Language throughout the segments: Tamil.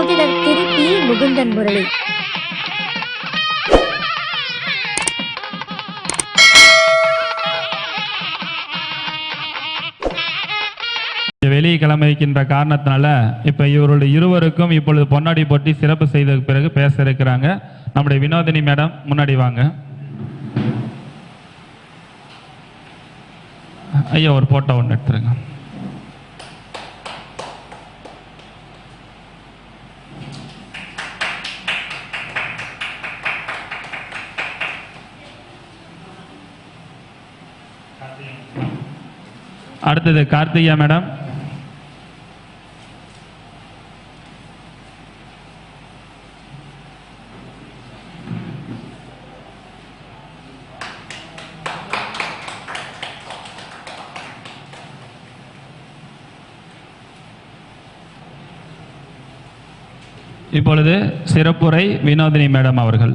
ஜோதிடர் திருப்பி முகுந்தன் முரளி. வெளியே கிளம்பிக்கின்ற காரணத்தினால இப்போ இவருடைய இருவருக்கும் இப்பொழுது பொன்னாடி போட்டி சிறப்பு செய்த பிறகு பேச இருக்கிறாங்க. நம்முடைய வினோதினி மேடம் முன்னாடி வாங்க. ஐயா ஒரு போட்டோ ஒன்று எடுத்துருங்க. அடுத்தது கார்த்திகா மேடம். இப்பொழுது சிறப்புரை வினோதினி மேடம் அவர்கள்.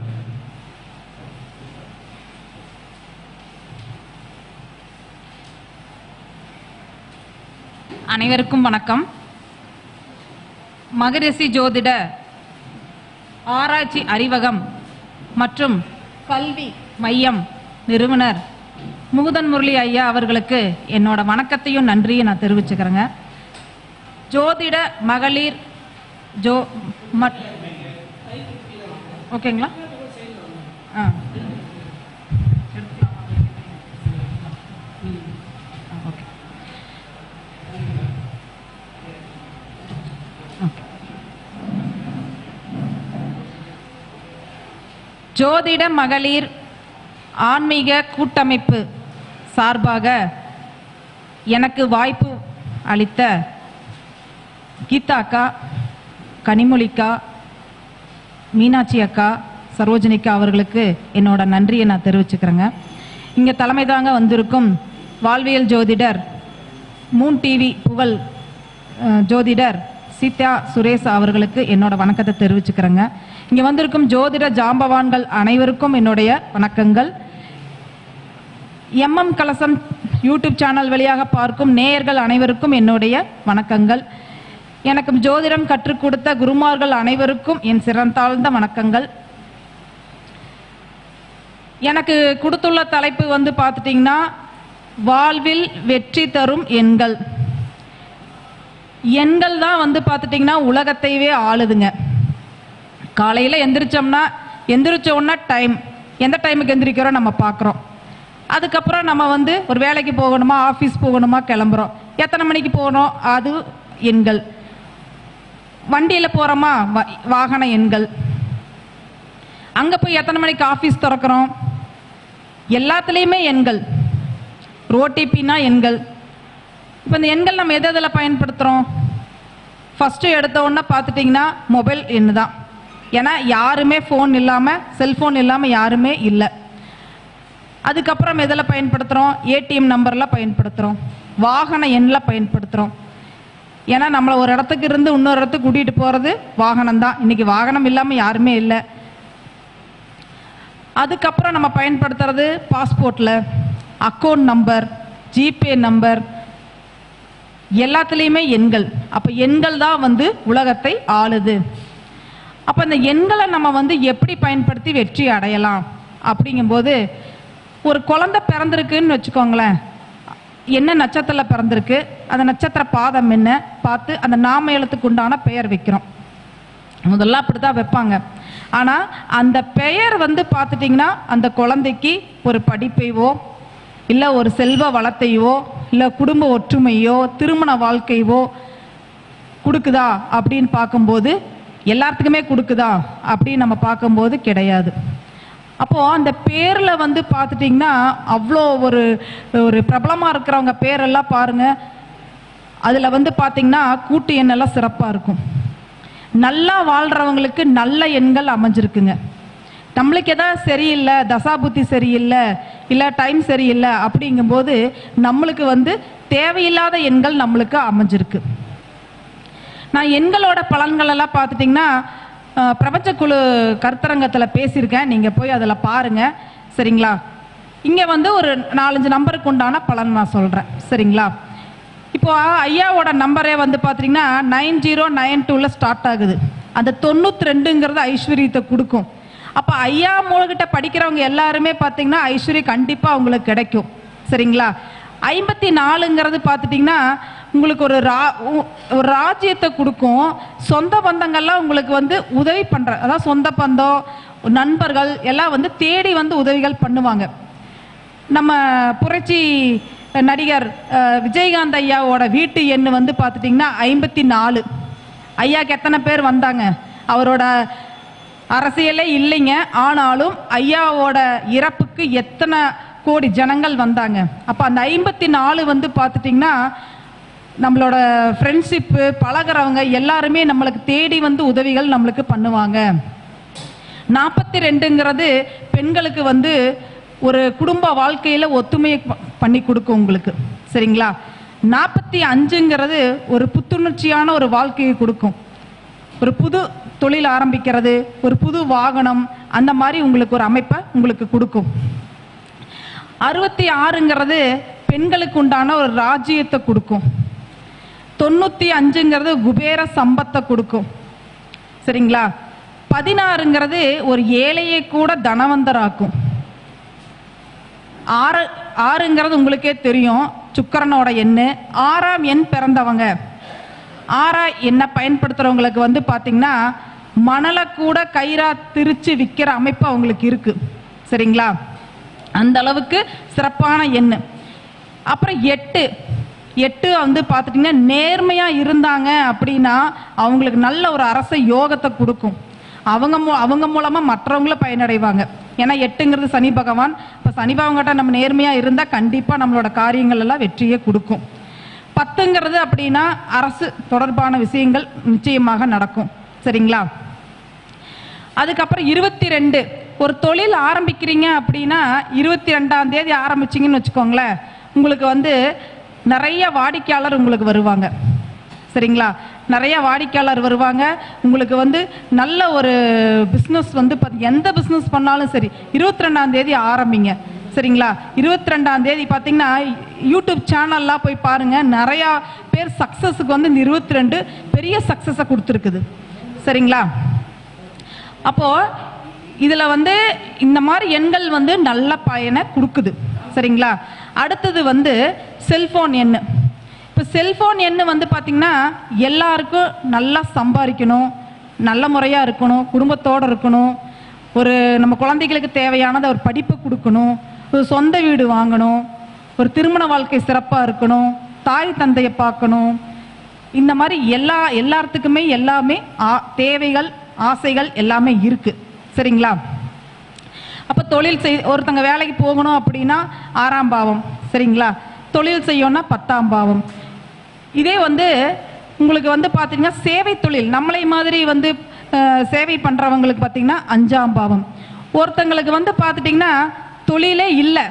அனைவருக்கும் வணக்கம். மகரிஷி ஜோதிட ஆராய்ச்சி அறிவகம் மற்றும் கல்வி மையம் நிறுவனர் முகுதன் முரளி ஐயா அவர்களுக்கு என்னோட வணக்கத்தையும் நன்றியும் நான் தெரிவிச்சுக்கிறேங்க. ஜோதிட மகளிர் ஜோ மட் ஓகேங்களா? ஆ. ஜோதிட மகளிர் ஆன்மீக கூட்டமைப்பு சார்பாக எனக்கு வாய்ப்பு அளித்த கீதா அக்கா கனிமொழிக்கா மீனாட்சி அக்கா சரோஜினிக்கா அவர்களுக்கு என்னோட நன்றியை நான் தெரிவிச்சுக்கிறேங்க. இங்கே தலைமை தாங்க வந்திருக்கும் வாழ்வியல் ஜோதிடர் மூன் டிவி புகழ் ஜோதிடர் சீதா சுரேஷ் அவர்களுக்கு என்னோட வணக்கத்தை தெரிவிச்சுக்கிறேங்க. இங்கே வந்திருக்கும் ஜோதிட ஜாம்பவான்கள் அனைவருக்கும் என்னுடைய வணக்கங்கள். எம்எம் கலசம் யூடியூப் சேனல் வழியாக பார்க்கும் நேயர்கள் அனைவருக்கும் என்னுடைய வணக்கங்கள். எனக்கு ஜோதிடம் கற்றுக் கொடுத்த குருமார்கள் அனைவருக்கும் என் சிறந்தாழ்ந்த வணக்கங்கள். எனக்கு கொடுத்துள்ள தலைப்பு வந்து பார்த்துட்டிங்கன்னா வாழ்வில் வெற்றி தரும் எண்கள். எண்கள் தான் வந்து பார்த்துட்டிங்கன்னா உலகத்தையே ஆளுதுங்க. காலையில் எந்திரிச்சோம்னா எந்திரிச்ச உடனே டைம் எந்த டைமுக்கு எந்திரிக்கிறோம்? நம்ம பார்க்குறோம். அதுக்கப்புறம் நம்ம வந்து ஒரு வேலைக்கு போகணுமா ஆஃபீஸ் போகணுமா கிளம்புறோம். எத்தனை மணிக்கு போகணும்? அது எண்கள். வண்டியில் போகிறோமா வாகன எண்கள். அங்கே போய் எத்தனை மணிக்கு ஆஃபீஸ் திறக்கிறோம்? எல்லாத்துலேயுமே எண்கள். ஓடிபினா எண்கள். இப்போ இந்த எண்கள் நம்ம எது எதில் பயன்படுத்துகிறோம் ஃபஸ்ட்டு எடுத்த உடனே பார்த்துட்டிங்கன்னா மொபைல் எண்ணு தான் ஏன்னா யாருமே ஃபோன் இல்லாமல் செல்ஃபோன் இல்லாமல் யாருமே இல்லை. அதுக்கப்புறம் எதில் பயன்படுத்துகிறோம் ஏடிஎம் நம்பரில் பயன்படுத்துகிறோம் வாகன எண்ணில் பயன்படுத்துகிறோம் ஏன்னா நம்மளை ஒரு இடத்துக்கு இருந்து இன்னொரு இடத்துக்கு கூட்டிகிட்டு போகிறது வாகனம் தான். இன்றைக்கி வாகனம் இல்லாமல் யாருமே இல்லை. அதுக்கப்புறம் நம்ம பயன்படுத்துறது பாஸ்போர்ட்டில் அக்கௌண்ட் நம்பர் ஜிபே நம்பர் எல்லாத்துலேயுமே எண்கள். அப்போ எண்கள் தான் வந்து உலகத்தை ஆளுது. அப்போ இந்த எண்களை நம்ம வந்து எப்படி பயன்படுத்தி வெற்றி அடையலாம்? அப்படிங்கும்போது ஒரு குழந்தை பிறந்திருக்குன்னு வச்சுக்கோங்களேன். என்ன நட்சத்திரத்தில் பிறந்திருக்கு? அந்த நட்சத்திர பாதம் என்ன? பார்த்து அந்த நாம எழுத்துக்கு உண்டான பெயர் வைக்கிறோம். முதல்ல அப்படி தான் வைப்பாங்க. ஆனால் அந்த பெயர் வந்து பார்த்துட்டிங்கன்னா அந்த குழந்தைக்கு ஒரு படிப்பையோ இல்லை ஒரு செல்வ வளத்தையோ இல்லை குடும்ப ஒற்றுமையோ திருமண வாழ்க்கையோ கொடுக்குதா அப்படின்னு பார்க்கும்போது எல்லாத்துக்குமே கொடுக்குதா? அப்படின்னு நம்ம பார்க்கும்போது கிடையாது. அப்போது அந்த பேரில் வந்து பார்த்துட்டிங்கன்னா அவ்வளோ ஒரு ஒரு பிரபலமாக இருக்கிறவங்க பேரெல்லாம் பாருங்கள் அதில் வந்து பார்த்திங்கன்னா கூட்டு எண்ணெல்லாம் சிறப்பாக இருக்கும். நல்லா வாழ்கிறவங்களுக்கு நல்ல எண்கள் அமைஞ்சிருக்குங்க. நம்மளுக்கு எதாவது சரியில்லை தசாபுத்தி சரியில்லை இல்லை டைம் சரியில்லை அப்படிங்கும்போது நம்மளுக்கு வந்து தேவையில்லாத எண்கள் நம்மளுக்கு அமைஞ்சிருக்கு. நான் எண்களோட பலன்கள் எல்லாம் பார்த்துட்டிங்கன்னா பிரபஞ்சக்குழு கருத்தரங்கத்தில் பேசியிருக்கேன். நீங்கள் போய் அதில் பாருங்கள் சரிங்களா? இங்கே வந்து ஒரு நாலஞ்சு நம்பருக்கு உண்டான பலன் நான் சொல்கிறேன் சரிங்களா? இப்போ ஐயாவோட நம்பரே வந்து பார்த்தீங்கன்னா நைன் ஜீரோ நைன் டூவில் ஸ்டார்ட் ஆகுது. அந்த தொண்ணூற்றி ரெண்டுங்கிறது ஐஸ்வர்யத்தை கொடுக்கும். அப்போ ஐயா மூலகிட்ட படிக்கிறவங்க எல்லாருமே பார்த்தீங்கன்னா ஐஸ்வர்யம் கண்டிப்பாக அவங்களுக்கு கிடைக்கும். சரிங்களா? ஐம்பத்தி நாலுங்கிறது பார்த்துட்டிங்கன்னா உங்களுக்கு ஒரு ரா உ- ஒரு ராஜ்யத்தை கொடுக்கும். சொந்த பந்தங்கள்லாம் உங்களுக்கு வந்து உதவி பண்ணுற அதாவது சொந்த பந்தம் நண்பர்கள் எல்லாம் வந்து தேடி வந்து உதவிகள் பண்ணுவாங்க. நம்ம புரட்சி நடிகர் விஜயகாந்த் ஐயாவோட வீட்டு எண் வந்து பார்த்துட்டிங்கன்னா ஐம்பத்தி நாலு ஐயாக்கு எத்தனை பேர் வந்தாங்க? அவரோட அரசியலே இல்லைங்க. ஆனாலும் ஐயாவோட இறப்புக்கு எத்தனை கோடி ஜனங்கள் வந்தாங்க? அப்போ அந்த ஐம்பத்தி நாலு வந்து பார்த்துட்டிங்கன்னா நம்மளோட ஃப்ரெண்ட்ஷிப்பு பழகுறவங்க எல்லாருமே நம்மளுக்கு தேடி வந்து உதவிகள் நம்மளுக்கு பண்ணுவாங்க. நாற்பத்தி ரெண்டுங்கிறது பெண்களுக்கு வந்து ஒரு குடும்ப வாழ்க்கையில் ஒத்துமையை ப- பண்ணி கொடுக்கும் உங்களுக்கு. சரிங்களா? நாற்பத்தி அஞ்சுங்கிறது ஒரு புத்துணர்ச்சியான ஒரு வாழ்க்கையை கொடுக்கும். ஒரு புது தொழில் ஆரம்பிக்கிறது ஒரு புது வாகனம் அந்த மாதிரி உங்களுக்கு ஒரு அமைப்பை உங்களுக்கு கொடுக்கும். அறுபத்தி ஆறுங்கிறது பெண்களுக்கு உண்டான ஒரு ராஜ்யத்தை கொடுக்கும். தொண்ணூத்தி அஞ்சுங்கிறது குபேர சம்பத்தை கொடுக்கும். சரிங்களா? பதினாறுங்கிறது ஒரு ஏழையை கூட தனவந்தராக்கும். ஆறு ஆறுங்கிறது உங்களுக்கே தெரியும் சுக்கரனோட எண்ணு. ஆறாம் எண் பிறந்தவங்க. ஆறா எண்ணை பயன்படுத்துறவங்களுக்கு வந்து பாத்தீங்கன்னா மணலை கூட கயிறா திரிச்சு விற்கிற அமைப்பு அவங்களுக்கு இருக்கு. சரிங்களா? அந்த அளவுக்கு சிறப்பான எண்ணு. அப்புறம் எட்டு எட்டு வந்து பார்த்துட்டிங்கன்னா நேர்மையாக இருந்தாங்க அப்படின்னா அவங்களுக்கு நல்ல ஒரு அரச யோகத்தை கொடுக்கும். அவங்க மூ அவங்க மூலமாக மற்றவங்களும் பயனடைவாங்க. ஏன்னா எட்டுங்கிறது சனி பகவான். இப்போ சனி பகவான்கிட்ட நம்ம நேர்மையாக இருந்தால் கண்டிப்பாக நம்மளோட காரியங்கள் எல்லாம் வெற்றியை கொடுக்கும். பத்துங்கிறது அப்படின்னா அரசு தொடர்பான விஷயங்கள் நிச்சயமாக நடக்கும். சரிங்களா? அதுக்கப்புறம் இருபத்தி ரெண்டு ஒரு தொழில் ஆரம்பிக்கிறீங்க அப்படின்னா இருபத்தி ரெண்டாம் தேதி ஆரம்பிச்சிங்கன்னு வச்சுக்கோங்களேன். உங்களுக்கு வந்து நிறைய வாடிக்கையாளர் உங்களுக்கு வருவாங்க. சரிங்களா? நிறைய வாடிக்கையாளர் வருவாங்க. உங்களுக்கு வந்து நல்ல ஒரு பிஸ்னஸ் வந்து எந்த பிஸ்னஸ் பண்ணாலும் சரி இருபத்தி ரெண்டாம் தேதி ஆரம்பிங்க. சரிங்களா? இருபத்தி ரெண்டாம் தேதி பார்த்தீங்கன்னா யூடியூப் சேனல்லாம் போய் பாருங்க. நிறையா பேர் சக்ஸஸுக்கு வந்து இந்த இருபத்தி ரெண்டு பெரிய சக்ஸஸை கொடுத்துருக்குது. சரிங்களா? அப்போது இதில் வந்து இந்த மாதிரி எண்கள் வந்து நல்ல பயனை கொடுக்குது. சரிங்களா? அடுத்தது வந்து செல்ஃபோன் எண்ணு இப்போ செல்ஃபோன் எண் வந்து பார்த்திங்கன்னா எல்லாருக்கும் நல்லா சம்பாதிக்கணும் நல்ல முறையாக இருக்கணும் குடும்பத்தோடு இருக்கணும் ஒரு நம்ம குழந்தைகளுக்கு தேவையானதை ஒரு படிப்பு கொடுக்கணும் ஒரு சொந்த வீடு வாங்கணும் ஒரு திருமண வாழ்க்கை சிறப்பாக இருக்கணும் தாய் தந்தையை பார்க்கணும். இந்த மாதிரி எல்லா எல்லாத்துக்குமே எல்லாமே ஆ- தேவைகள் ஆசைகள் எல்லாமே இருக்குது சரிங்களா? தொழில் செய் ஒருத்தங்க வேலைக்கு போகணும் அப்படின்னா ஆறாம் பாவம் சரிங்களா? தொழில் செய்யணும்னா பத்தாம் பாவம். இதே வந்து உங்களுக்கு வந்து பார்த்தீங்கன்னா சேவை தொழில் நம்மளை மாதிரி வந்து சேவை பண்ணுறவங்களுக்கு பார்த்தீங்கன்னா அஞ்சாம் பாவம். ஒருத்தங்களுக்கு வந்து பார்த்துட்டிங்கன்னா தொழிலே இல்லை.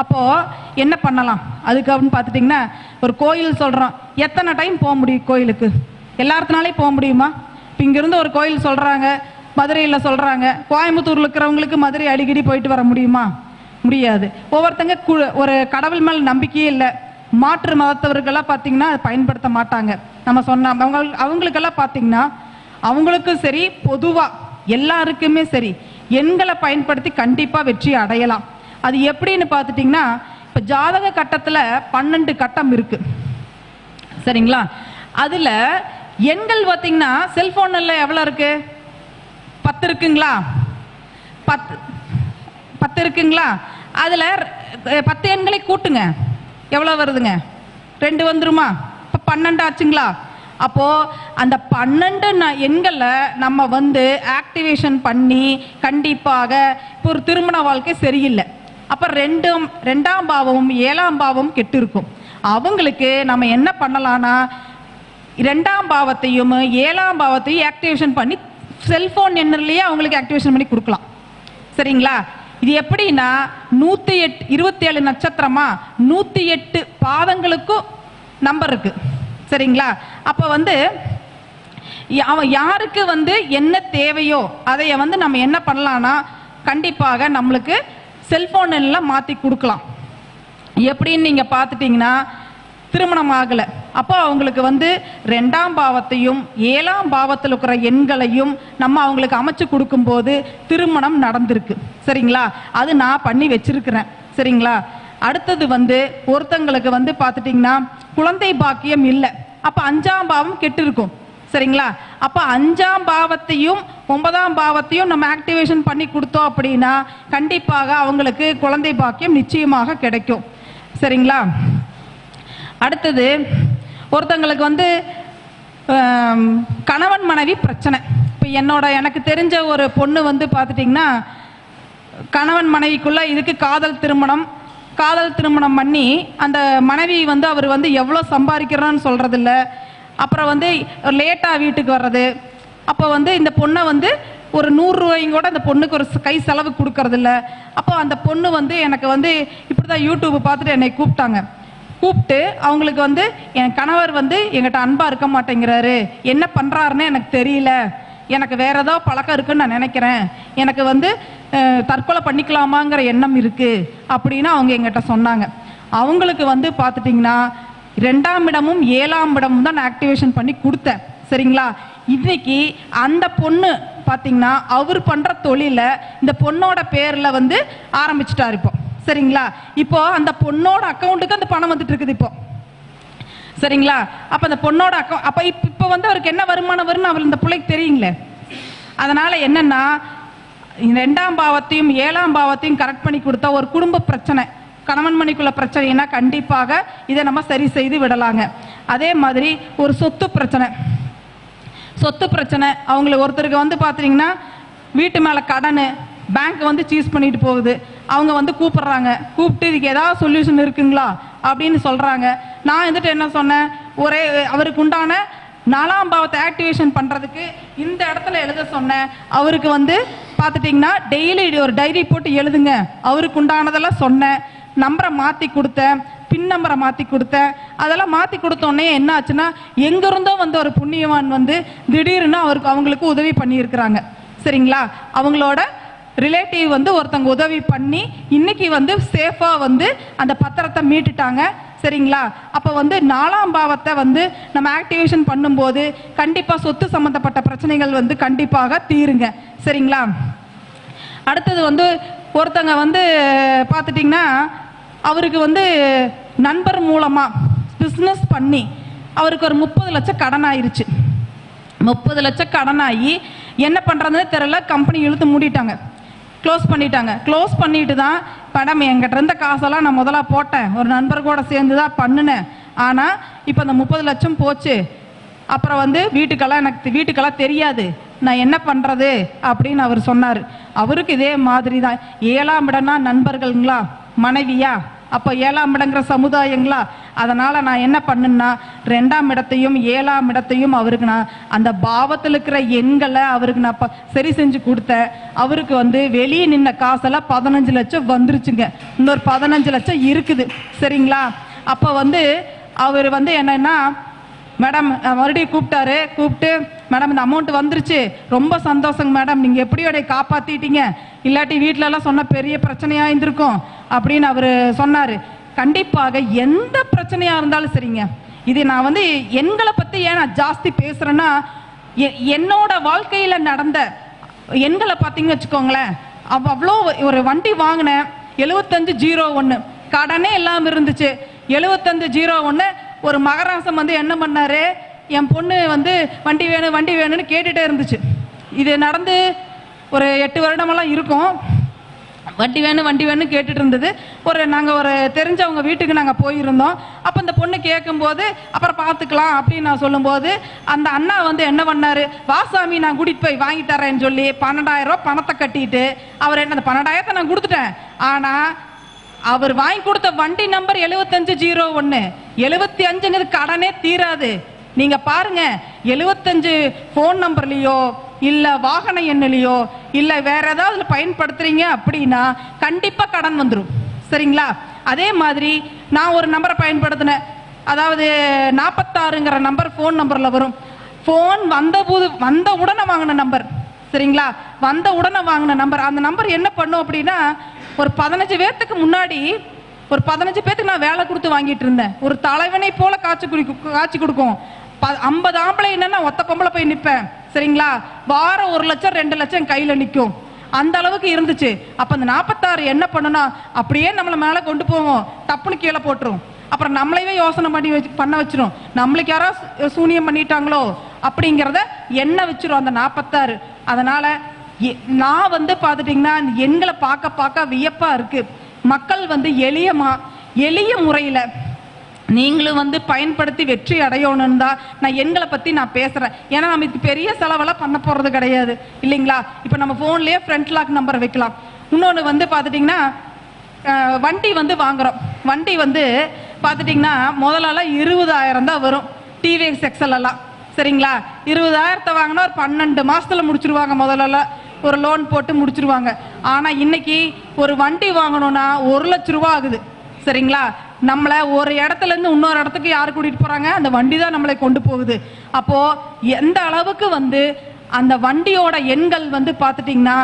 அப்போது என்ன பண்ணலாம்? அதுக்கு அப்படின்னு பார்த்துட்டிங்கன்னா ஒரு கோயில் சொல்கிறோம் எத்தனை டைம் போக முடியும் கோயிலுக்கு? எல்லாத்தினாலே போக முடியுமா? இப்போ இங்கேருந்து ஒரு கோயில் சொல்கிறாங்க மதுரையில் சொல்கிறாங்க கோயம்புத்தூரில் இருக்கிறவங்களுக்கு மதுரை அடிக்கடி போயிட்டு வர முடியுமா? முடியாது. ஒவ்வொருத்தங்க கு- ஒரு கடவுள் மேல் நம்பிக்கையே இல்லை. மாற்று மதத்தவர்களாக பார்த்தீங்கன்னா அதை பயன்படுத்த மாட்டாங்க. நம்ம சொன்ன அவங்க அவங்களுக்கெல்லாம் பார்த்தீங்கன்னா அவங்களுக்கும் சரி பொதுவாக எல்லாருக்குமே சரி எண்களை பயன்படுத்தி கண்டிப்பாக வெற்றி அடையலாம். அது எப்படின்னு பார்த்துட்டிங்கன்னா இப்போ ஜாதக கட்டத்தில் பன்னெண்டு கட்டம் இருக்குது சரிங்களா? அதில் எண்கள் பார்த்தீங்கன்னா செல்போன்ல எவ்வளோ இருக்குது பத்து இருக்குங்களா பத்து பத்து இருக்குங்களா அதில் பத்து எண்களை கூட்டுங்க. எவ்வளோ வருதுங்க? ரெண்டு வந்துருமா? இப்போ பன்னெண்டு ஆச்சுங்களா? அப்போது அந்த பன்னெண்டு ந- எண்களை நம்ம வந்து ஆக்டிவேஷன் பண்ணி கண்டிப்பாக இப்போ ஒரு திருமண வாழ்க்கை சரியில்லை. அப்போ ரெண்டும் ரெண்டாம் பாவமும் ஏழாம் பாவமும் கெட்டு இருக்கும் அவங்களுக்கு நம்ம என்ன பண்ணலான்னா ரெண்டாம் பாவத்தையும் ஏழாம் பாவத்தையும் ஆக்டிவேஷன் பண்ணி செல்போன் எண்ணிலேயே அவங்களுக்கு ஆக்டிவேஷன் பண்ணி கொடுக்கலாம். சரிங்களா? இது எப்படின்னா நூற்றி எட்டு இருபத்தி ஏழு நட்சத்திரமா நூற்றி எட்டு பாதங்களுக்கும் நம்பர் இருக்கு. சரிங்களா? அப்போ வந்து அவன் யாருக்கு வந்து என்ன தேவையோ அதைய வந்து நம்ம என்ன பண்ணலாம்னா கண்டிப்பாக நம்மளுக்கு செல்போன் எல்லாம் மாற்றி கொடுக்கலாம். எப்படின்னு நீங்கள் பார்த்துட்டிங்கன்னா திருமணம் ஆகலை அப்போ அவங்களுக்கு வந்து ரெண்டாம் பாவத்தையும் ஏழாம் பாவத்தில் இருக்கிற எண்களையும் நம்ம அவங்களுக்கு அமைச்சு கொடுக்கும்போது திருமணம் நடந்திருக்கு. சரிங்களா? அது நான் பண்ணி வச்சிருக்கிறேன். சரிங்களா? அடுத்தது வந்து ஒருத்தங்களுக்கு வந்து பார்த்துட்டிங்கன்னா குழந்தை பாக்கியம் இல்லை. அப்போ அஞ்சாம் பாவம் கெட்டு இருக்கும் சரிங்களா? அப்போ அஞ்சாம் பாவத்தையும் ஒன்பதாம் பாவத்தையும் நம்ம ஆக்டிவேஷன் பண்ணி கொடுத்தோம் அப்படின்னா கண்டிப்பாக அவங்களுக்கு குழந்தை பாக்கியம் நிச்சயமாக கிடைக்கும். சரிங்களா? அடுத்தது ஒருத்தங்களுக்கு வந்து கணவன் மனைவி பிரச்சனை. இப்போ என்னோட எனக்கு தெரிஞ்ச ஒரு பொண்ணு வந்து பார்த்துட்டிங்கன்னா கணவன் மனைவிக்குள்ளே இதுக்கு காதல் திருமணம் காதல் திருமணம் பண்ணி அந்த மனைவி வந்து அவர் வந்து எவ்வளோ சம்பாதிக்கிறான்னு சொல்கிறதில்ல அப்புறம் வந்து லேட்டாக வீட்டுக்கு வர்றது. அப்போ வந்து இந்த பொண்ணை வந்து ஒரு நூறுரூவாயும் கூட அந்த பொண்ணுக்கு ஒரு கை செலவு கொடுக்கறதில்ல. அப்போ அந்த பொண்ணு வந்து எனக்கு வந்து இப்படி தான் யூடியூப் பார்த்துட்டு என்னை கூப்பிட்டாங்க. கூப்பிட்டு அவங்களுக்கு வந்து என் கணவர் வந்து எங்கிட்ட அன்பா இருக்க மாட்டேங்கிறாரு. என்ன பண்றாருன்னு எனக்கு தெரியல. எனக்கு வேற ஏதோ பழக்கம் இருக்குன்னு நான் நினைக்கிறேன். எனக்கு வந்து தற்கொலை பண்ணிக்கலாமாங்கிற எண்ணம் இருக்கு. அப்படின்னு அவங்க எங்கிட்ட சொன்னாங்க. அவங்களுக்கு வந்து பார்த்துட்டிங்கன்னா ரெண்டாம் இடமும் ஏழாம் இடமும் தான் நான் ஆக்டிவேஷன் பண்ணி கொடுத்தேன். சரிங்களா? இன்னைக்கு அந்த பொண்ணு பார்த்தீங்கன்னா அவர் பண்ணுற தொழிலை இந்த பொண்ணோட பேரில் வந்து ஆரம்பிச்சிட்டா இப்போ. சரிங்களா? இப்போ அந்த பொண்ணோட அக்கௌண்ட்டுக்கு அந்த பணம் வந்துட்டு இருக்குது இப்போ. சரிங்களா? அப்ப அந்த பொண்ணோட அக்கௌண்ட் அப்ப இப்ப இப்போ வந்து அவருக்கு என்ன வருமானம் வரும்னு அவர் இந்த பிள்ளைக்கு தெரியுங்களே? அதனால என்னன்னா ரெண்டாம் பாவத்தையும் ஏழாம் பாவத்தையும் கரெக்ட் பண்ணி கொடுத்தா ஒரு குடும்ப பிரச்சனை கணவன் மணிக்குள்ள பிரச்சனைனா கண்டிப்பாக இதை நம்ம சரி செய்து விடலாங்க. அதே மாதிரி ஒரு சொத்து பிரச்சனை. சொத்து பிரச்சனை அவங்களுக்கு ஒருத்தருக்கு வந்து பார்த்தீங்கன்னா வீட்டு மேலே கடன் பேங்க் வந்து சீஸ் பண்ணிட்டு போகுது. அவங்க வந்து கூப்பிடுறாங்க. கூப்பிட்டு இதுக்கு ஏதாவது சொல்யூஷன் இருக்குங்களா? அப்படின்னு சொல்கிறாங்க நான் வந்துட்டு என்ன சொன்னேன்? ஒரே அவருக்கு உண்டான நாலாம் பாவத்தை ஆக்டிவேஷன் பண்ணுறதுக்கு இந்த இடத்துல எழுத சொன்னேன். அவருக்கு வந்து பார்த்துட்டிங்கன்னா டெய்லி ஒரு டைரி போட்டு எழுதுங்க. அவருக்கு உண்டானதெல்லாம் சொன்னேன். நம்பரை மாற்றி கொடுத்தேன். பின் நம்பரை மாற்றி கொடுத்தேன். அதெல்லாம் மாற்றி கொடுத்தோடனே என்ன ஆச்சுன்னா எங்கேருந்தும் வந்து ஒரு புண்ணியவான் வந்து திடீர்னு அவருக்கு அவங்களுக்கு உதவி பண்ணியிருக்கிறாங்க. சரிங்களா? அவங்களோட ரிலேட்டிவ் வந்து ஒருத்தங்க உதவி பண்ணி இன்னைக்கு வந்து சேஃபாக வந்து அந்த பத்திரத்தை மீட்டுட்டாங்க. சரிங்களா? அப்போ வந்து நாலாம் பாவத்தை வந்து நம்ம ஆக்டிவேஷன் பண்ணும்போது கண்டிப்பாக சொத்து சம்மந்தப்பட்ட பிரச்சனைகள் வந்து கண்டிப்பாக தீருங்க. சரிங்களா? அடுத்தது வந்து ஒருத்தங்க வந்து பார்த்துட்டிங்கன்னா அவருக்கு வந்து நண்பர் மூலமாக பிஸ்னஸ் பண்ணி அவருக்கு ஒரு முப்பது லட்சம் கடன் ஆயிடுச்சு முப்பது லட்சம் கடன் ஆகி என்ன பண்ணுறதுன்னு தெரியல கம்பெனி இழுத்து மூடிட்டாங்க. க்ளோஸ் பண்ணிட்டாங்க. க்ளோஸ் பண்ணிட்டு தான் படம் என்கிட்ட இருந்த காசெல்லாம் நான் முதல்ல போட்டேன். ஒரு நண்பர் கூட சேர்ந்து தான் பண்ணினேன். ஆனால் இப்போ அந்த முப்பது லட்சம் போச்சு. அப்புறம் வந்து வீட்டுக்கெல்லாம் எனக்கு வீட்டுக்கெல்லாம் தெரியாது. நான் என்ன பண்ணுறது அப்படின்னு அவர் சொன்னார். அவருக்கு இதே மாதிரி தான். ஏழாம் இடம்னா நண்பர்கள்ங்களா? மனைவியா? அப்போ ஏழாம் இடங்கிற சமுதாயங்களா? அதனால் நான் என்ன பண்ணுன்னா ரெண்டாம் இடத்தையும் ஏழாம் இடத்தையும் அவருக்கு நான் அந்த பாவத்தில் இருக்கிற எண்களை அவருக்கு நான் சரி செஞ்சு கொடுத்தேன். அவருக்கு வந்து வெளியே நின்ன காசெல்லாம் பதினஞ்சு லட்சம் வந்துருச்சுங்க. இன்னொரு பதினஞ்சு லட்சம் இருக்குது. சரிங்களா? அப்போ வந்து அவர் வந்து என்னன்னா மேடம் மறுபடியும் கூப்பிட்டாரு. கூப்பிட்டு மேடம் இந்த அமௌண்ட் வந்துருச்சு. ரொம்ப சந்தோஷங்க மேடம். நீங்கள் எப்படி அதை காப்பாற்றிட்டீங்க இல்லாட்டி வீட்டிலலாம் சொன்ன பெரிய பிரச்சனையாக இருந்திருக்கும். அப்படின்னு அவர் சொன்னார். கண்டிப்பாக எந்த பிரச்சனையாக இருந்தாலும் சரிங்க. இது நான் வந்து எண்களை பற்றி ஏன் நான் ஜாஸ்தி பேசுகிறேன்னா எ- என்னோட வாழ்க்கையில் நடந்த எண்களை பார்த்தீங்கன்னு வச்சுக்கோங்களேன். அவ் அவ்வளோ ஒரு வண்டி வாங்கினேன். எழுபத்தஞ்சு ஜீரோ ஒன்று கடனே இல்லாமல் இருந்துச்சு. எழுபத்தஞ்சு ஜீரோ ஒன்று ஒரு மகராசம் வந்து என்ன பண்ணார்? என் பொண்ணு வந்து வண்டி வேணும் வண்டி வேணும்னு கேட்டுகிட்டே இருந்துச்சு. இது நடந்து ஒரு எட்டு வருடமெல்லாம் இருக்கும். வண்டி வேணும் வண்டி வேணும் கேட்டுட்டு இருந்தது ஒரு நாங்கள் ஒரு தெரிஞ்சவங்க வீட்டுக்கு நாங்கள் போயிருந்தோம். அப்போ இந்த பொண்ணு கேட்கும்போது அப்புறம் பார்த்துக்கலாம் அப்படின்னு நான் சொல்லும்போது அந்த அண்ணா வந்து என்ன பண்ணாரு வாசாமி நான் கூட்டிட்டு போய் வாங்கி தரேன்னு சொல்லி பன்னெண்டாயிரம் ரூபா பணத்தை கட்டிட்டு அவர் என்ன அந்த பன்னெண்டாயிரத்தை நான் கொடுத்துட்டேன். ஆனால் அவர் வாங்கி கொடுத்த வண்டி நம்பர் எழுபத்தஞ்சு ஜீரோ ஒன்று எழுபத்தி அஞ்சுங்கிறது கடனே தீராது. நீங்கள் பாருங்க எழுபத்தஞ்சு ஃபோன் நம்பர்லேயோ இல்லை வாகன எண்ணிலையோ இல்லை வேற ஏதாவது பயன்படுத்துறீங்க அப்படின்னா கண்டிப்பாக கடன் வந்துடும் சரிங்களா? அதே மாதிரி நான் ஒரு நம்பரை பயன்படுத்தினேன். அதாவது நாற்பத்தாறுங்கிற நம்பர் ஃபோன் நம்பரில் வரும். ஃபோன் வந்தபோது வந்த உடனே வாங்கின நம்பர். சரிங்களா? வந்த உடனே வாங்கின நம்பர். அந்த நம்பர் என்ன பண்ணும் அப்படின்னா ஒரு பதினஞ்சு பேர்த்துக்கு முன்னாடி ஒரு பதினஞ்சு பேர்த்துக்கு நான் வேலை கொடுத்து வாங்கிட்டு இருந்தேன். ஒரு தலைவனை போல காய்ச்சி குடி காய்ச்சி கொடுக்கும். ஐம்பது ஆம்பளை என்னன்னா ஒத்த பொம்பளை போய் நிற்பேன் சரிங்களா? வாரம் ஒரு லட்சம் ரெண்டு லட்சம் கையில் நிற்கும் அந்த அளவுக்கு இருந்துச்சு. அப்போ அந்த நாற்பத்தாறு என்ன பண்ணுனா அப்படியே நம்மளை மேலே கொண்டு போவோம். தப்புன்னு கீழே போட்டுரும். அப்புறம் நம்மளையே யோசனை பண்ணி வச்சு பண்ண வச்சிரும். நம்மளுக்கு யாராவது சூனியம் பண்ணிட்டாங்களோ? அப்படிங்கிறத என்ன வச்சிரும் அந்த நாற்பத்தாறு அதனால எ- நான் வந்து பார்த்துட்டிங்கன்னா எண்களை பார்க்க பார்க்க வியப்பாக இருக்குது மக்கள் வந்து எளியமா எளிய முறையில் நீங்களும் வந்து பயன்படுத்தி வெற்றி அடையணும்னு தான் நான் எங்களை பத்தி நான் பேசுறேன். ஏன்னா நம்ம இது பெரிய செலவெல்லாம் பண்ண போறது கிடையாது. இல்லைங்களா? இப்போ நம்ம போன்லயே ஃப்ரண்ட் லாக் நம்பர் வைக்கலாம். இன்னொன்று வந்து பார்த்துட்டிங்கன்னா வண்டி வந்து வாங்குறோம். வண்டி வந்து பார்த்துட்டிங்கன்னா முதலெல்லாம் இருபதாயிரம் தான் வரும். டிவிஎக்ஸ் எக்ஸல் எல்லாம். சரிங்களா? இருபதாயிரத்தை வாங்கினா ஒரு பன்னெண்டு மாதத்தில் முடிச்சிருவாங்க முதலெல்லாம். ஒரு லோன் போட்டு முடிச்சிருவாங்க. ஆனால் இன்னைக்கு ஒரு வண்டி வாங்கணும்னா ஒரு லட்ச ரூபா ஆகுது. சரிங்களா? நம்மளை ஒரு இடத்துல இருந்து இன்னொரு இடத்துக்கு யார் கூட்டிகிட்டு போகிறாங்க அந்த வண்டி தான் நம்மளை கொண்டு போகுது. அப்போது எந்த அளவுக்கு வந்து அந்த வண்டியோட எண்கள் வந்து பார்த்துட்டிங்கன்னா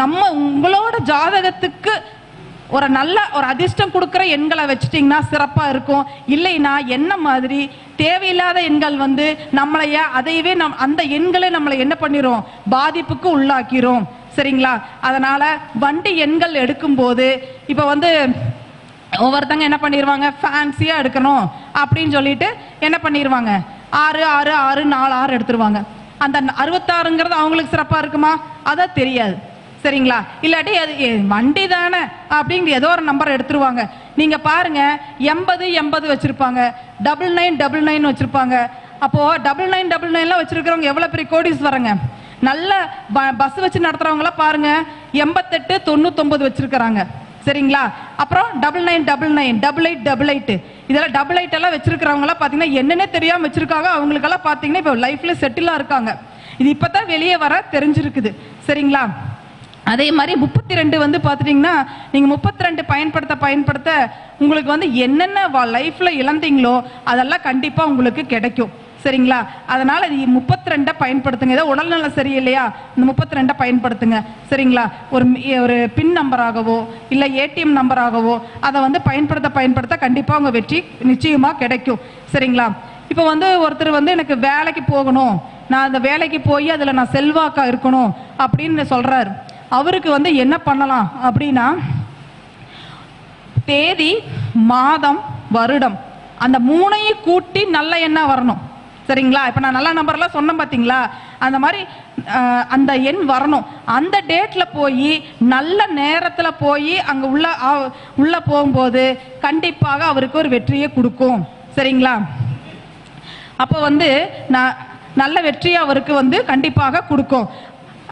நம்ம உங்களோட ஜாதகத்துக்கு ஒரு நல்ல ஒரு அதிர்ஷ்டம் கொடுக்குற எண்களை வச்சுட்டிங்கன்னா சிறப்பாக இருக்கும். இல்லைன்னா என்ன மாதிரி தேவையில்லாத எண்கள் வந்து நம்மளைய அதையவே நம் அந்த எண்களை நம்மளை என்ன பண்ணிடும் பாதிப்புக்கு உள்ளாக்கிறோம் சரிங்களா? அதனால் வண்டி எண்கள் எடுக்கும்போது இப்போ வந்து ஒவ்வொருத்தங்க என்ன பண்ணிடுவாங்க ஃபேன்சியாக எடுக்கணும் அப்படின்னு சொல்லிட்டு என்ன பண்ணிடுவாங்க ஆறு ஆறு ஆறு நாலு ஆறு எடுத்துருவாங்க. அந்த அறுபத்தாறுங்கிறது அவங்களுக்கு சிறப்பாக இருக்குமா? அதான் தெரியாது. சரிங்களா? இல்லாட்டி அது ஏ, வண்டி தானே அப்படிங்கிற ஏதோ ஒரு நம்பர் எடுத்துருவாங்க. நீங்கள் பாருங்கள் எண்பது எண்பது வச்சுருப்பாங்க. டபுள் நைன் டபுள் நைன் வச்சுருப்பாங்க. அப்போது டபுள் நைன் டபுள் நைன்லாம் வச்சுருக்கிறவங்க எவ்வளோ பெரிய கோடிஸ் வரங்க நல்ல பஸ் வச்சு நடத்துகிறவங்களாம் பாருங்கள் எண்பத்தெட்டு தொண்ணூத்தொம்பது வச்சுருக்கிறாங்க. சரிங்களா? அப்புறம் double nine double nine double eight double eight இதெல்லாம் டபுள் எயிட் எல்லாம் வச்சிருக்கிறவங்களாம் பார்த்தீங்கன்னா என்னென்ன தெரியாம வச்சிருக்காங்க அவங்களுக்கெல்லாம் பார்த்தீங்கன்னா இப்போ லைஃப்ல செட்டிலாக இருக்காங்க. இது இப்பதான் வெளியே வர தெரிஞ்சிருக்குது. சரிங்களா? அதே மாதிரி முப்பத்தி ரெண்டு வந்து பார்த்துட்டிங்கன்னா நீங்கள் முப்பத்தி ரெண்டு பயன்படுத்த பயன்படுத்த உங்களுக்கு வந்து என்னென்ன லைஃப்பில் இழந்தீங்களோ அதெல்லாம் கண்டிப்பாக உங்களுக்கு கிடைக்கும். சரிங்களா? அதனால முப்பத்தி ரெண்டை பயன்படுத்துங்க. ஏதோ உடல்நலம் சரியில்லையா? இந்த முப்பத்தி ரெண்டை பயன்படுத்துங்க. சரிங்களா? ஒரு ஒரு பின் நம்பராகவோ இல்லை ஏடிஎம் நம்பராகவோ அதை வந்து பயன்படுத்த பயன்படுத்த கண்டிப்பாக உங்கள் வெற்றி நிச்சயமாக கிடைக்கும். சரிங்களா? இப்போ வந்து ஒருத்தர் வந்து எனக்கு வேலைக்கு போகணும். நான் அந்த வேலைக்கு போய் அதில் நான் செல்வாக்கா இருக்கணும் அப்படின்னு சொல்கிறார் அவருக்கு வந்து என்ன பண்ணலாம் அப்படின்னா தேதி மாதம் வருடம். அந்த மூணையும் கூட்டி நல்ல எண்ணம் வரணும். சரிங்களா? இப்போ நான் நல்ல நம்பர்லாம் சொன்னேன் பார்த்தீங்களா அந்த மாதிரி அந்த எண் வரணும். அந்த டேட்டில் போய் நல்ல நேரத்தில் போய் அங்கே உள்ள ஆ- போகும்போது கண்டிப்பாக அவருக்கு ஒரு வெற்றியை கொடுக்கும். சரிங்களா? அப்போ வந்து நான் நல்ல வெற்றி அவருக்கு வந்து கண்டிப்பாக கொடுக்கும்.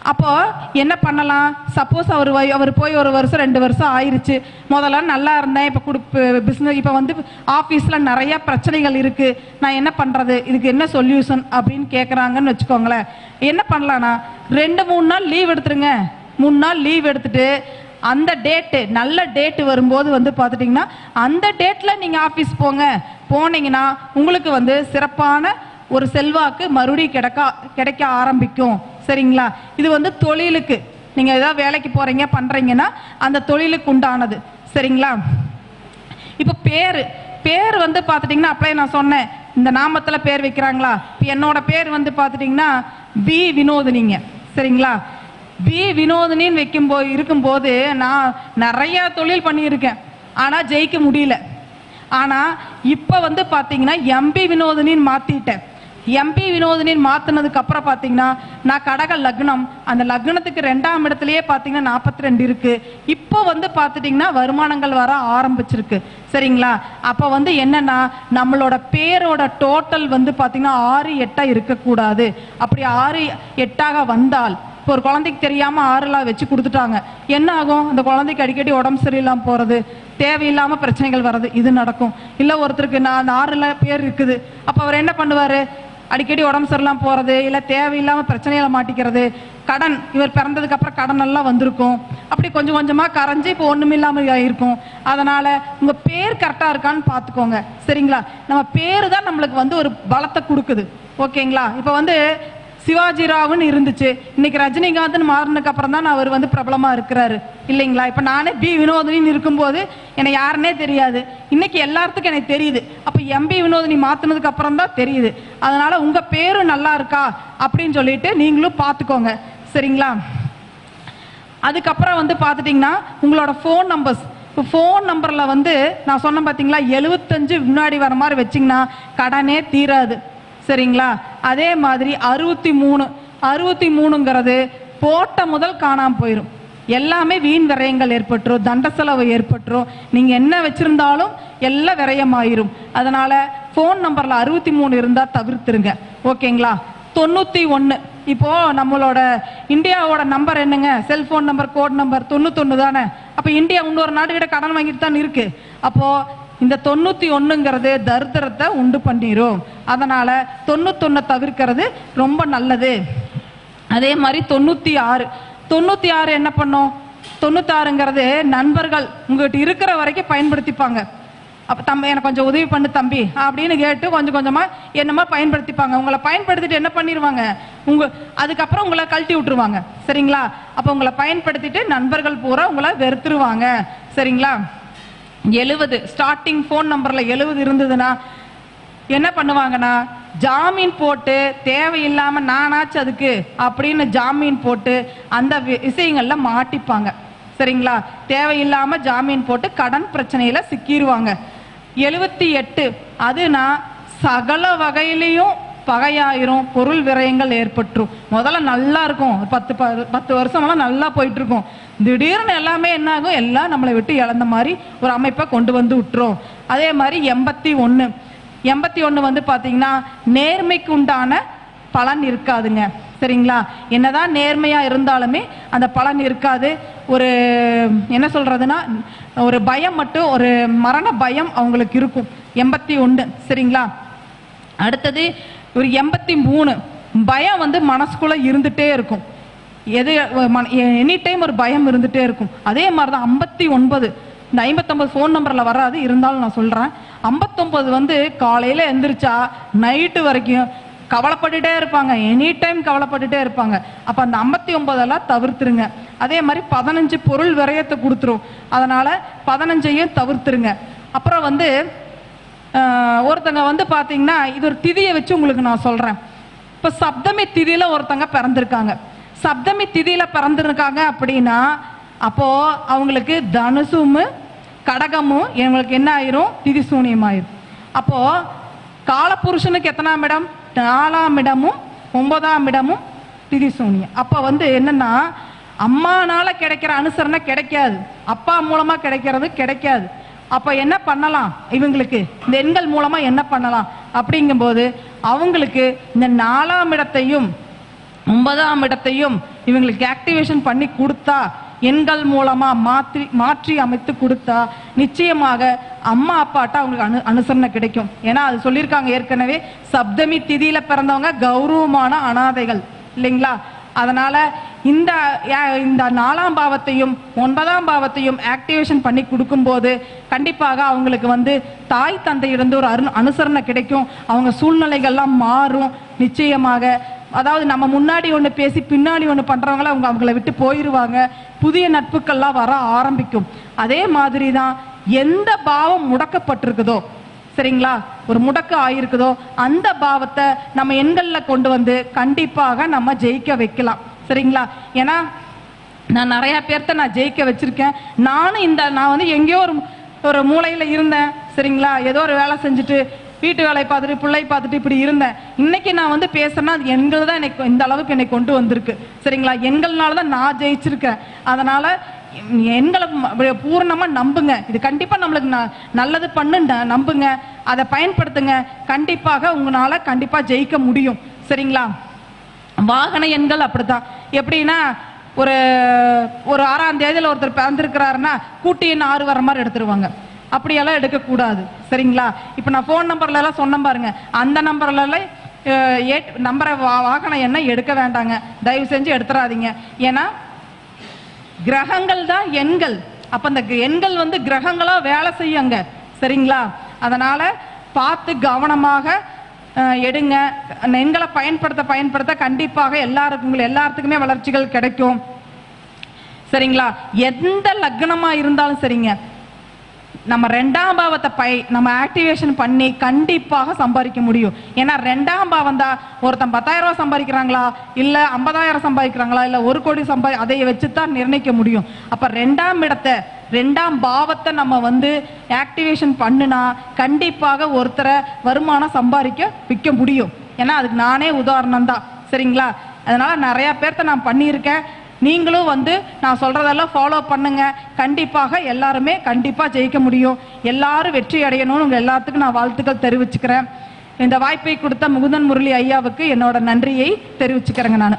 அப்போ என்ன பண்ணலாம்? சப்போஸ் அவர் வை- அவர் போய் ஒரு வருஷம் ரெண்டு வருஷம் ஆயிருச்சு. முதல்ல நல்லா இருந்தேன். இப்போ குடு பிஸ்னஸ் இப்போ வந்து ஆஃபீஸில் நிறைய பிரச்சனைகள் இருக்கு. நான் என்ன பண்ணுறது இதுக்கு என்ன சொல்யூஷன் அப்படின்னு கேட்குறாங்கன்னு வச்சுக்கோங்களேன். என்ன பண்ணலான்னா ரெண்டு மூணு நாள் லீவ் எடுத்துருங்க. மூணு நாள் லீவ் எடுத்துட்டு அந்த டேட்டு நல்ல டேட்டு வரும்போது வந்து பார்த்துட்டிங்கன்னா அந்த டேட்டில் நீங்கள் ஆஃபீஸ் போங்க. போனீங்கன்னா உங்களுக்கு வந்து சிறப்பான ஒரு செல்வாக்கு மறுபடியும் கிடைக்க கிடைக்க ஆரம்பிக்கும். சரிங்களா? இது வந்து தொழிலுக்கு. நீங்கள் ஏதாவது வேலைக்கு போகிறீங்க பண்ணுறீங்கன்னா அந்த தொழிலுக்கு உண்டானது. சரிங்களா? இப்போ பேர். பேர் வந்து பார்த்துட்டிங்கன்னா அப்படியே நான் சொன்னேன். இந்த நாமத்தில் பேர் வைக்கிறாங்களா? இப்போ என்னோட பேர் வந்து பார்த்துட்டிங்கன்னா பி வினோதினிங்க. சரிங்களா? பி வினோதினின்னு வைக்கும்போது இருக்கும்போது நான் நிறையா தொழில் பண்ணியிருக்கேன். ஆனால் ஜெயிக்க முடியல. ஆனால் இப்போ வந்து பார்த்தீங்கன்னா எம்பி வினோதினின்னு மாற்றிட்டேன் எம்பி வினோதினின்னு மாத்தினதுக்கு அப்புறம் பார்த்தீங்கன்னா நான் கடக லக்னம் அந்த லக்னத்துக்கு ரெண்டாம் இடத்துலயே பார்த்தீங்கன்னா நாற்பத்தி ரெண்டு இருக்கு. இப்போ வந்து பார்த்துட்டிங்கன்னா வருமானங்கள் வர ஆரம்பிச்சிருக்கு. சரிங்களா? அப்போ வந்து என்னன்னா நம்மளோட பேரோட டோட்டல் வந்து பார்த்தீங்கன்னா ஆறு எட்டா இருக்கக்கூடாது. அப்படி ஆறு எட்டாக வந்தால் இப்போ ஒரு குழந்தைக்கு தெரியாம ஆறுலாம் வச்சு கொடுத்துட்டாங்க. என்ன ஆகும்? அந்த குழந்தைக்கு அடிக்கடி உடம்பு சரியில்லாம போறது தேவையில்லாம பிரச்சனைகள் வர்றது இது நடக்கும். இல்ல ஒருத்தருக்கு நான் அந்த ஆறுல பேர் இருக்குது. அப்ப அவர் என்ன பண்ணுவாரு? அடிக்கடி உடம்பு சரியில்லாமல் போகிறது இல்லை தேவையில்லாமல் பிரச்சனையில் மாட்டிக்கிறது கடன் இவர் பிறந்ததுக்கு அப்புறம் கடன் எல்லாம் வந்திருக்கும். அப்படி கொஞ்சம் கொஞ்சமாக கரைஞ்சு இப்போ ஒன்றும் இல்லாமல் இருக்கும் அதனால் உங்கள் பேர் கரெக்டாக இருக்கான்னு பார்த்துக்கோங்க சரிங்களா? நம்ம பேர் தான் நம்மளுக்கு வந்து ஒரு பலத்தை கொடுக்குது. ஓகேங்களா? இப்போ வந்து சிவாஜிராவுன்னு இருந்துச்சு. இன்னைக்கு ரஜினிகாந்த்னு மாறினதுக்கு அப்புறம் தான் அவர் வந்து பிரபலமா இருக்கிறாரு. இல்லைங்களா? இப்ப நானே பி வினோதினின்னு இருக்கும்போது என்னை யாருன்னே தெரியாது. இன்னைக்கு எல்லாத்துக்கும் எனக்கு தெரியுது. அப்ப எம்பி வினோதினி மாத்தினதுக்கு அப்புறம் தான் தெரியுது. அதனால உங்க பேரும் நல்லா இருக்கா? அப்படின்னு சொல்லிட்டு நீங்களும் பார்த்துக்கோங்க சரிங்களா? அதுக்கப்புறம் வந்து பார்த்துட்டிங்கன்னா உங்களோட ஃபோன் நம்பர்ஸ் இப்போ ஃபோன் நம்பரில் வந்து நான் சொன்னேன் பார்த்தீங்களா எழுபத்தஞ்சு முன்னாடி வர மாதிரி வச்சிங்கன்னா கடனே தீராது. சரிங்களா? அதே மாதிரி அறுபத்தி மூணு அறுபத்தி மூணுங்கிறது போட்ட முதல் காணாமல் போயிடும் எல்லாமே வீண் விரயங்கள் ஏற்பட்டுரும் தண்ட செலவு ஏற்பட்டுரும். நீங்கள் என்ன வச்சுருந்தாலும் எல்லாம் விரயமாயிரும். அதனால் ஃபோன் நம்பரில் அறுபத்தி மூணு இருந்தால் தவிர்த்துருங்க. ஓகேங்களா? தொண்ணூற்றி ஒன்று இப்போது நம்மளோட இந்தியாவோட நம்பர் என்னங்க? செல்ஃபோன் நம்பர் கோட் நம்பர் தொண்ணூத்தொன்று தானே? அப்போ இந்தியா இன்னொரு நாடு கிட்ட கடன் வாங்கிட்டு தான் இருக்கு. அப்போது இந்த தொண்ணூற்றி ஒன்றுங்கிறது தரித்திரத்தை உண்டு பண்ணிரும். அதனால தொண்ணூத்தொன்னை தவிர்க்கிறது ரொம்ப நல்லது. அதே மாதிரி தொண்ணூற்றி ஆறு. தொண்ணூற்றி ஆறு என்ன பண்ணும்? தொண்ணூத்தாறுங்கிறது நண்பர்கள் உங்ககிட்ட இருக்கிற வரைக்கும் பயன்படுத்திப்பாங்க. அப்போ தம்பி எனக்கு கொஞ்சம் உதவி பண்ணு தம்பி அப்படின்னு கேட்டு கொஞ்சம் கொஞ்சமாக என்னமா பயன்படுத்திப்பாங்க. உங்களை பயன்படுத்திட்டு என்ன பண்ணிடுவாங்க உங்க அதுக்கப்புறம் உங்களை கழட்டி விட்டுருவாங்க. சரிங்களா? அப்போ உங்களை பயன்படுத்திட்டு நண்பர்கள் பூரா உங்களை வெறுத்துருவாங்க. சரிங்களா? எழுபது ஸ்டார்டிங் ஃபோன் நம்பரில் எழுவது இருந்ததுன்னா என்ன பண்ணுவாங்கன்னா ஜாமீன் போட்டு தேவையில்லாம நானாச்சு அதுக்கு அப்படின்னு ஜாமீன் போட்டு அந்த வி- விஷயங்கள்ல மாட்டிப்பாங்க. சரிங்களா? தேவையில்லாம ஜாமீன் போட்டு கடன் பிரச்சனையில சிக்கிடுவாங்க எழுபத்தி எட்டு. அதுனா சகல வகையிலையும் பகையாயிரும். பொருள் விரயங்கள் ஏற்பட்டுரும். முதல்ல நல்லா இருக்கும். பத்து பத்து வருஷமெல்லாம் நல்லா போயிட்டு இருக்கும் திடீர்னு எல்லாமே என்ன ஆகும் எல்லாம் நம்மளை விட்டு இழந்த மாதிரி ஒரு அமைப்பை கொண்டு வந்து விட்டுரும். அதே மாதிரி எண்பத்தி ஒன்று எண்பத்தி ஒன்று வந்து பார்த்தீங்கன்னா நேர்மைக்கு உண்டான பலன் இருக்காதுங்க. சரிங்களா? என்னதான் நேர்மையாக இருந்தாலுமே அந்த பலன் இருக்காது. ஒரு என்ன சொல்கிறதுனா ஒரு பயம் மட்டும் ஒரு மரண பயம் அவங்களுக்கு இருக்கும். எண்பத்தி ஒன்று சரிங்களா? அடுத்தது ஒரு எண்பத்தி மூணு. பயம் வந்து மனசுக்குள்ளே இருந்துகிட்டே இருக்கும். எது எனி டைம் ஒரு பயம் இருந்துகிட்டே இருக்கும். அதே மாதிரி தான் ஐம்பத்தி ஒன்பது. இந்த ஐம்பத்தொம்பது ஃபோன் நம்பரில் வராது இருந்தாலும் நான் சொல்கிறேன் ஐம்பத்தொம்பது வந்து காலையில் எந்திரிச்சா நைட்டு வரைக்கும் கவலைப்பட்டுட்டே இருப்பாங்க. எனி டைம் கவலைப்பட்டுட்டே இருப்பாங்க. அப்போ அந்த ஐம்பத்தி ஒன்பதெல்லாம் தவிர்த்துருங்க. அதே மாதிரி பதினஞ்சு பொருள் விரயத்தை கொடுத்துரும். அதனால் பதினஞ்சையும் தவிர்த்துருங்க. அப்புறம் வந்து ஒருத்தங்க வந்து பார்த்தீங்கன்னா இது ஒரு திதியை வச்சு உங்களுக்கு நான் சொல்கிறேன் இப்போ சப்தமி திதியில் ஒருத்தங்க பிறந்திருக்காங்க. சப்தமி திதியில பிறந்திருக்காங்க அப்படின்னா அப்போ அவங்களுக்கு தனுசும் கடகமும் இவங்களுக்கு என்ன ஆயிரும்? திதி சூனியம் ஆயிரும். அப்போ காலபுருஷனுக்கு எத்தனாம் இடம்? நாலாம் இடமும் ஒன்பதாம் இடமும் திதி சூனியம். அப்போ வந்து என்னன்னா அம்மானால கிடைக்கிற அனுசரணை கிடைக்காது. அப்பா மூலமா கிடைக்கிறது கிடைக்காது. அப்ப என்ன பண்ணலாம்? இவங்களுக்கு இந்த எண்கள் மூலமா என்ன பண்ணலாம்? அப்படிங்கும்போது அவங்களுக்கு இந்த நாலாம் இடத்தையும் ஒன்பதாம் இடத்தையும் இவங்களுக்கு ஆக்டிவேஷன் பண்ணி கொடுத்தா எண்கள் மூலமா மாற்றி மாற்றி அமைத்து கொடுத்தா நிச்சயமாக அம்மா அப்பாட்ட அவங்களுக்கு அனு அனுசரணை கிடைக்கும். ஏன்னா அது சொல்லியிருக்காங்க ஏற்கனவே சப்தமி திதியில பிறந்தவங்க கௌரவமான அனாதைகள் இல்லைங்களா? அதனால இந்த இந்த நாலாம் பாவத்தையும் ஒன்பதாம் பாவத்தையும் ஆக்டிவேஷன் பண்ணி கொடுக்கும்போது கண்டிப்பாக அவங்களுக்கு வந்து தாய் தந்தையிலிருந்து ஒரு அரு அனுசரணை கிடைக்கும். அவங்க சூழ்நிலைகள்லாம் மாறும். நிச்சயமாக அதாவது நம்ம முன்னாடி ஒன்று பேசி பின்னாடி ஒன்று பண்ணுறவங்கள அவங்க அவங்கள விட்டு போயிடுவாங்க புதிய நட்புக்கள்லாம் வர ஆரம்பிக்கும். அதே மாதிரி தான் எந்த பாவம் முடக்கப்பட்டிருக்குதோ சரிங்களா? ஒரு முடக்கு ஆயிருக்குதோ அந்த பாவத்தை நம்ம எண்களில் கொண்டு வந்து கண்டிப்பாக நம்ம ஜெயிக்க வைக்கலாம். சரிங்களா? ஏன்னா நான் நிறையா பேர்த்த நான் ஜெயிக்க வச்சுருக்கேன். நானும் இந்த நான் வந்து எங்கேயோ ஒரு ஒரு மூலையில் இருந்தேன். சரிங்களா? ஏதோ ஒரு வேலை செஞ்சுட்டு வீட்டு வேலையை பார்த்துட்டு பிள்ளை பார்த்துட்டு இப்படி இருந்தேன். இன்னைக்கு நான் வந்து பேசுறேன்னா அது எங்களை தான் எனக்கு இந்த அளவுக்கு என்னை கொண்டு வந்திருக்கு. சரிங்களா? எங்களால தான் நான் ஜெயிச்சிருக்கேன். அதனால எண்களை ம- நம்புங்க. இது கண்டிப்பா நம்மளுக்கு ந- நல்லது பண்ணு நம்புங்க. அதை பயன்படுத்துங்க. கண்டிப்பாக உங்களால கண்டிப்பா ஜெயிக்க முடியும். சரிங்களா? வாகன எண்கள் அப்படித்தான். எப்படின்னா ஒரு ஒரு ஆறாம் தேதியில் ஒருத்தர் பிறந்திருக்கிறாருன்னா கூட்டி எண் ஆறு வர மாதிரி எடுத்துருவாங்க. அப்படியெல்லாம் எடுக்கக்கூடாது. சரிங்களா? இப்போ நான் ஃபோன் நம்பர்லலாம் சொன்னேன் பாருங்க. அந்த நம்பர்லலாம் ஏ நம்பரை வா- வாகனம் என்ன எடுக்க வேண்டாங்க. தயவு செஞ்சு எடுத்துடாதீங்க ஏன்னா கிரகங்கள் தான் எண்கள். அப்போ அந்த க- எண்கள் வந்து கிரகங்களாக வேலை செய்யுங்க. சரிங்களா? அதனால் பார்த்து கவனமாக எடுங்க. எண்களை பயன்படுத்த பயன்படுத்த கண்டிப்பாக எல்லாருக்கும் எல்லாத்துக்குமே வளர்ச்சிகள் கிடைக்கும். சரிங்களா? எந்த லக்னமாக இருந்தாலும் சரிங்க. நம்ம ரெண்டாம் பாவத்தை பை நம்ம ஆக்டிவேஷன் பண்ணி கண்டிப்பாக சம்பாதிக்க முடியும். ஏன்னா ரெண்டாம் பாவம் தான் ஒருத்தன் பத்தாயிரம் ரூபாய் சம்பாதிக்கிறாங்களா? இல்லை ஐம்பதாயிரம் சம்பாதிக்கிறாங்களா? இல்லை ஒரு கோடி சம்பா அதை வச்சு தான் நிர்ணயிக்க முடியும். அப்போ ரெண்டாம் இடத்தை ரெண்டாம் பாவத்தை நம்ம வந்து ஆக்டிவேஷன் பண்ணுனா கண்டிப்பாக ஒருத்தரை வருமானம் சம்பாதிக்க விற்க முடியும். ஏன்னா அதுக்கு நானே உதாரணம் தான் சரிங்களா? அதனால நிறைய பேர்த்த நான் பண்ணியிருக்கேன். நீங்களும் வந்து நான் சொல்றதெல்லாம் ஃபாலோ பண்ணுங்க. கண்டிப்பாக எல்லாருமே கண்டிப்பா ஜெயிக்க முடியும். எல்லாரும் வெற்றி அடையணும்னு உங்க எல்லாத்துக்கும் நான் வாழ்த்துக்கள் தெரிவிச்சுக்கிறேன். இந்த வாய்ப்பை கொடுத்த முகுந்தன் முரளி ஐயாவுக்கு என்னோட நன்றியை தெரிவிச்சுக்கிறேங்க நான்.